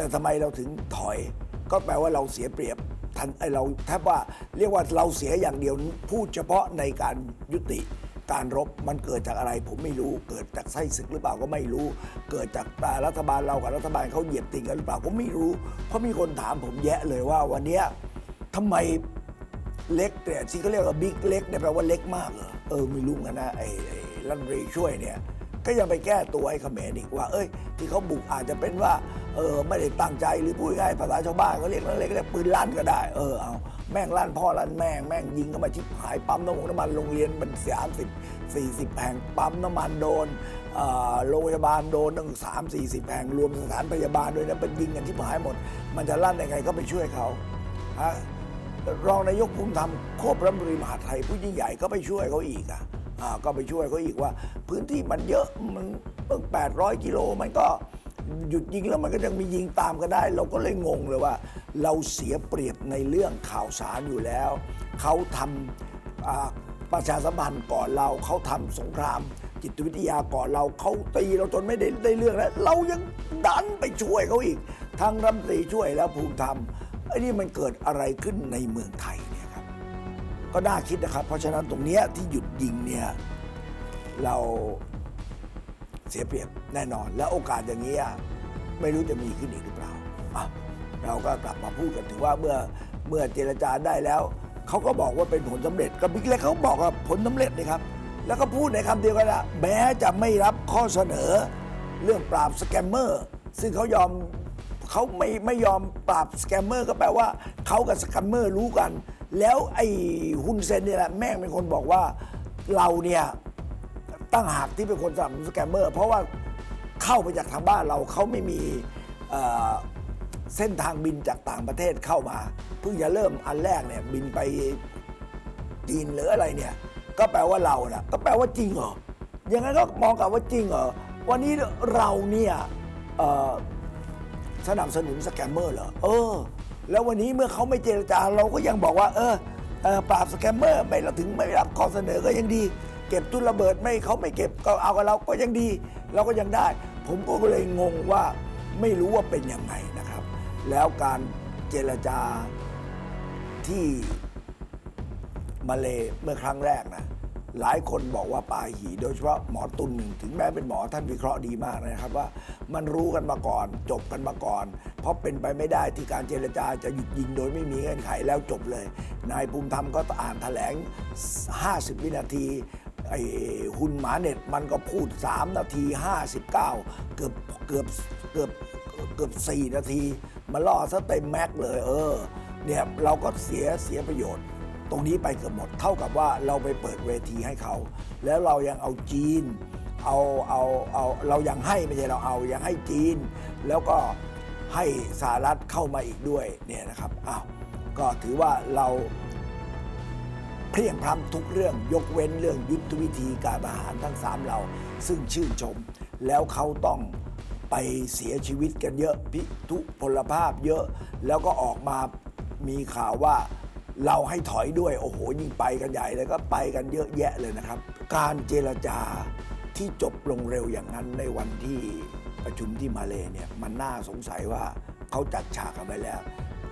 แต่ทำไมเราถึงถอย ก็แปลว่าเราเสียเปรียบทันไอเราแทบว่าเรียกว่าเราเสียอย่างเดียวพูดเฉพาะในการยุติการรบมันเกิดจากอะไรผมไม่รู้ เกิดจากไส้ศึกหรือเปล่าก็ไม่รู้ เกิดจากรัฐบาลเรากับรัฐบาลเขาเหยียบติงกันหรือเปล่าผมไม่รู้ เพราะมีคนถามผมแยะเลยว่าวันนี้ยทำไมเล็กเนี่ยที่เขาเรียกว่าบิ๊กเล็กเนี่ยแปลว่าเล็กมากเหรอเออไม่รู้นกันนะไอ้รันรีช่วยเนี่ยก็ยังไปแก้ตัวให้เขมรอีกว่า เอ้ย ที่เขาบุกอาจจะเป็นว่า เออไม่ได้ตั้งใจหรือพูดง่ายภาษาชาวบ้านเขาเรียกนั่นเล็กเรียกปืนลั่นก็ได้เออเอาแม่งลั่นพ่อลั่นแม่งแม่งยิงเข้ามาชิบหายปั๊มน้ำมันน้ำมันโรงเรียนมันสามสิบสี่สิบแห่งปั๊มน้ำมันโดนโรงพยาบาลโดนตั้งสามสี่สิบแห่งรวมสถานพยาบาลด้วยนะเป็นยิงกันชิบหายหมด มันจะลั่นยังไงก็ไปช่วยเขาฮะรองนายกภูมิธรรมควบรัฐมนตรีมหาไทยผู้ยิ่งใหญ่ก็ไปช่วยเขาอีกอะก็ไปช่วยเขาอีกว่า พื้นที่มันเยอะมันเพิ่ง800 กิโลมันก็ หยุดยิงแล้วมันก็ยังมียิงตามก็ได้ เราก็เลยงงเลยว่า เราเสียเปรียบในเรื่องข่าวสารอยู่แล้ว เขาทำประชาสัมพันธ์ก่อนเราเขาทำสงครามจิตวิทยาก่อนเราเขาตีเราจนไม่ได้ได้เรื่องแล้ว เรายังดันไปช่วยเขาอีกทางรัฐมนตรีช่วยแล้วภูมิธรรมไอ้นี่มันเกิดอะไรขึ้นในเมืองไทยเนี่ยครับ ก็น่าคิดนะครับ เพราะฉะนั้นตรงเนี้ยที่หยุดยิงเนี่ยเรา เสียเปรียบแน่นอน และโอกาสอย่างนี้ไม่รู้จะมีขึ้นอีกหรือเปล่าเราก็กลับมาพูดกันถึงว่าเมื่อเมื่อเจรจาได้แล้วเขาก็บอกว่าเป็นผลสำเร็จกับบิ๊กเล็กเขาบอกว่าผลสำเร็จนะครับ แล้วก็พูดในคำเดียวกันนะแม้จะไม่รับข้อเสนอ เรื่องปราบสแกมเมอร์ ซึ่งเขายอมเขาไม่ไม่ยอมปราบสแกมเมอร์ก็แปลว่าเขากับสแกมเมอร์รู้กัน แล้วไอ้ฮุนเซนเนี่ยแหละแม่งเป็นคนบอกว่าเราเนี่ย ตั้งหากที่เป็นคนสนับสนุนสแกมเมอร์เพราะว่าเข้าไปจากทางบ้านเราเขาไม่มีเอ่อเส้นทางบินจากต่างประเทศเข้ามาเพิ่งจะเริ่มอันแรกเนี่ยบินไปจีนหรืออะไรเนี่ย ก็แปลว่าเราน่ะก็แปลว่าจริงเหรออย่างนั้นก็มองกลับว่าจริงเหรอวันนี้เราเนี่ยเอ่อสนับสนุนสแกมเมอร์เหรอเออ แล้ววันนี้เมื่อเขาไม่เจรจาเราก็ยังบอกว่า เออเออปราบสแกมเมอร์ไม่เราถึงไม่รับข้อเสนอก็ยังดี เก็บทุนระเบิดไม่เขาไม่เก็บก็เอากับเราก็ยังดี เราก็ยังได้ ผมก็เลยงงว่าไม่รู้ว่าเป็นยังไงนะครับ แล้วการเจรจาที่มาเลเมื่อครั้งแรกนะหลายคนบอกว่าปาหีโดยเฉพาะหมอตุลถึงแม้เป็นหมอท่านวิเคราะห์ดีมากนะครับว่ามันรู้กันมาก่อน จบกันมาก่อน เพราะเป็นไปไม่ได้ที่การเจรจาจะหยุดยิงโดยไม่มีเงื่อนไขแล้วจบเลย นายภูมิธรรมก็อ่านแถลง 50 วินาที ไอ้หุ่นหมาเน็ตมันก็พูด 3 นาที 59 เกือบเกือบเกือบเกือบ4นาที มาล่อซะเต็มแม็กเลยเออเนี่ยเราก็เสียเสียประโยชน์ ตรงนี้ไปเกือบหมดเท่ากับว่าเราไปเปิดเวทีให้เขา แล้วเรายังเอาจีน เอาเอาเอาเรายังให้ไม่ใช่เราเอายังให้จีน แล้วก็ให้สหรัฐเข้ามาอีกด้วยเนี่ยนะครับอ้าวก็ถือว่าเรา เพียงพรำทุกเรื่องยกเว้นเรื่องยุทธวิธีการทหารทั้งสามเราซึ่งชื่นชม แล้วเขาต้องไปเสียชีวิตกันเยอะพิทุพลภาพเยอะ แล้วก็ออกมามีข่าวว่าเราให้ถอยด้วย โอ้โห ยิ่งไปกันใหญ่เลยก็ไปกันเยอะแยะเลยนะครับ การเจรจาที่จบลงเร็วอย่างนั้นในวันที่ประชุมที่มาเลเนี่ยมันน่าสงสัยว่าเขาจัดฉากกันไว้แล้ว